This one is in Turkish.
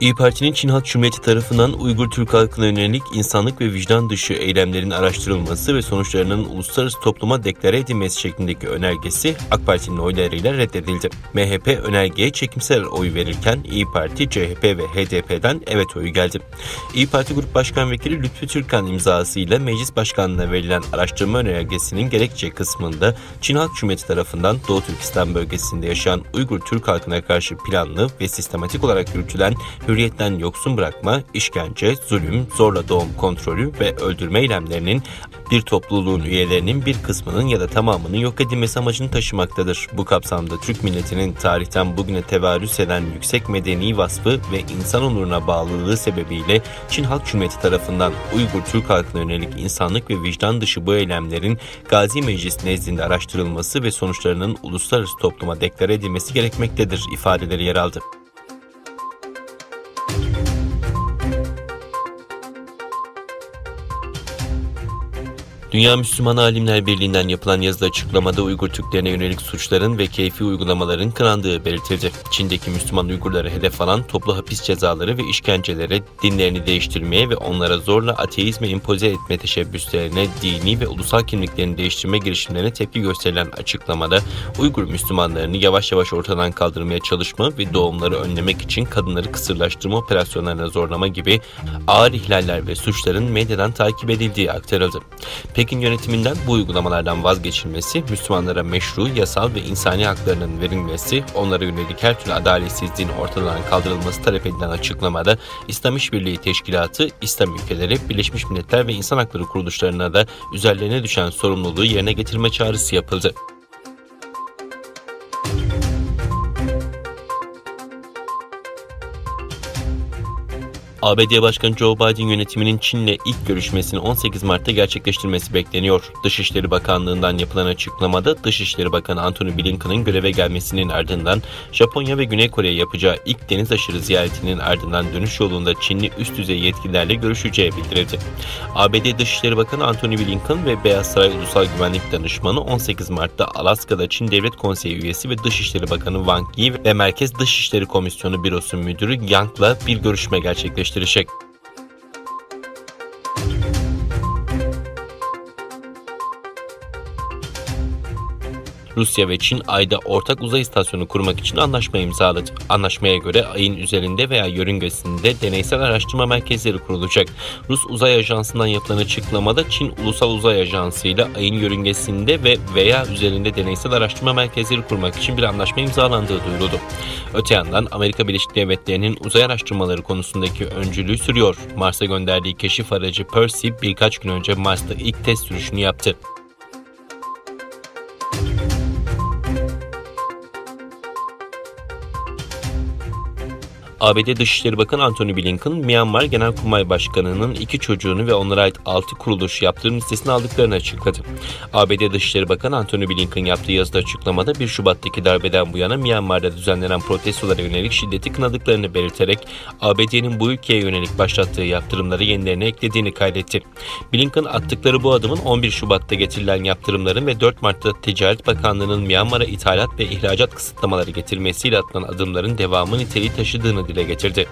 İyi Parti'nin Çin Halk Cumhuriyeti tarafından Uygur Türk halkına yönelik insanlık ve vicdan dışı eylemlerin araştırılması ve sonuçlarının uluslararası topluma deklare edilmesi şeklindeki önergesi AK Parti'nin oylarıyla reddedildi. MHP önergeye çekimsel oy verirken İyi Parti, CHP ve HDP'den evet oyu geldi. İyi Parti Grup Başkan Vekili Lütfü Türkan imzasıyla Meclis Başkanlığı'na verilen araştırma önergesinin gerekçe kısmında Çin Halk Cumhuriyeti tarafından Doğu Türkistan bölgesinde yaşayan Uygur Türk halkına karşı planlı ve sistematik olarak yürütülen hürriyetten yoksun bırakma, işkence, zulüm, zorla doğum kontrolü ve öldürme eylemlerinin bir topluluğun üyelerinin bir kısmının ya da tamamının yok edilmesi amacını taşımaktadır. Bu kapsamda Türk milletinin tarihten bugüne tevarüs eden yüksek medeni vasfı ve insan onuruna bağlılığı sebebiyle Çin Halk Cumhuriyeti tarafından Uygur Türk halkına yönelik insanlık ve vicdan dışı bu eylemlerin Gazi Meclis nezdinde araştırılması ve sonuçlarının uluslararası topluma deklare edilmesi gerekmektedir ifadeleri yer aldı. Dünya Müslüman Alimler Birliği'nden yapılan yazılı açıklamada Uygur Türklerine yönelik suçların ve keyfi uygulamaların kınandığı belirtildi. Çin'deki Müslüman Uygurları hedef alan toplu hapis cezaları ve işkencelere, dinlerini değiştirmeye ve onlara zorla ateizme empoze etme teşebbüslerine, dini ve ulusal kimliklerini değiştirme girişimlerine tepki gösterilen açıklamada Uygur Müslümanlarını yavaş yavaş ortadan kaldırmaya çalışma ve doğumları önlemek için kadınları kısırlaştırma operasyonlarına zorlama gibi ağır ihlaller ve suçların medyadan takip edildiği aktarıldı. Pekin yönetiminden bu uygulamalardan vazgeçilmesi, Müslümanlara meşru, yasal ve insani haklarının verilmesi, onlara yönelik her türlü adaletsizliğin ortadan kaldırılması talep edilen açıklamada İslam İşbirliği Teşkilatı, İslam ülkeleri, Birleşmiş Milletler ve İnsan Hakları kuruluşlarına da üzerlerine düşen sorumluluğu yerine getirme çağrısı yapıldı. ABD Başkanı Joe Biden yönetiminin Çin'le ilk görüşmesini 18 Mart'ta gerçekleştirmesi bekleniyor. Dışişleri Bakanlığı'ndan yapılan açıklamada Dışişleri Bakanı Antony Blinken'ın göreve gelmesinin ardından Japonya ve Güney Kore'ye yapacağı ilk deniz aşırı ziyaretinin ardından dönüş yolunda Çinli üst düzey yetkililerle görüşeceği bildirildi. ABD Dışişleri Bakanı Antony Blinken ve Beyaz Saray Ulusal Güvenlik Danışmanı 18 Mart'ta Alaska'da Çin Devlet Konseyi üyesi ve Dışişleri Bakanı Wang Yi ve Merkez Dışişleri Komisyonu Bürosu Müdürü Yang'la bir görüşme görüştürüşek. Rusya ve Çin ayda ortak uzay istasyonu kurmak için anlaşma imzaladı. Anlaşmaya göre ayın üzerinde veya yörüngesinde deneysel araştırma merkezleri kurulacak. Rus Uzay Ajansı'ndan yapılan açıklamada Çin Ulusal Uzay Ajansı ile ayın yörüngesinde ve veya üzerinde deneysel araştırma merkezleri kurmak için bir anlaşma imzalandığı duyuruldu. Öte yandan Amerika Birleşik Devletleri'nin uzay araştırmaları konusundaki öncülüğü sürüyor. Mars'a gönderdiği keşif aracı Percy birkaç gün önce Mars'ta ilk test sürüşünü yaptı. ABD Dışişleri Bakanı Antony Blinken, Myanmar Genelkurmay Başkanı'nın iki çocuğunu ve onlara ait altı kuruluş yaptırım listesini aldıklarını açıkladı. ABD Dışişleri Bakanı Antony Blinken yaptığı yazıda açıklamada 1 Şubat'taki darbeden bu yana Myanmar'da düzenlenen protestolara yönelik şiddeti kınadıklarını belirterek ABD'nin bu ülkeye yönelik başlattığı yaptırımları yenilerine eklediğini kaydetti. Blinken attıkları bu adımın 11 Şubat'ta getirilen yaptırımların ve 4 Mart'ta Ticaret Bakanlığı'nın Myanmar'a ithalat ve ihracat kısıtlamaları getirmesiyle atılan adımların devamı niteliği taşıdığını dile getirdi.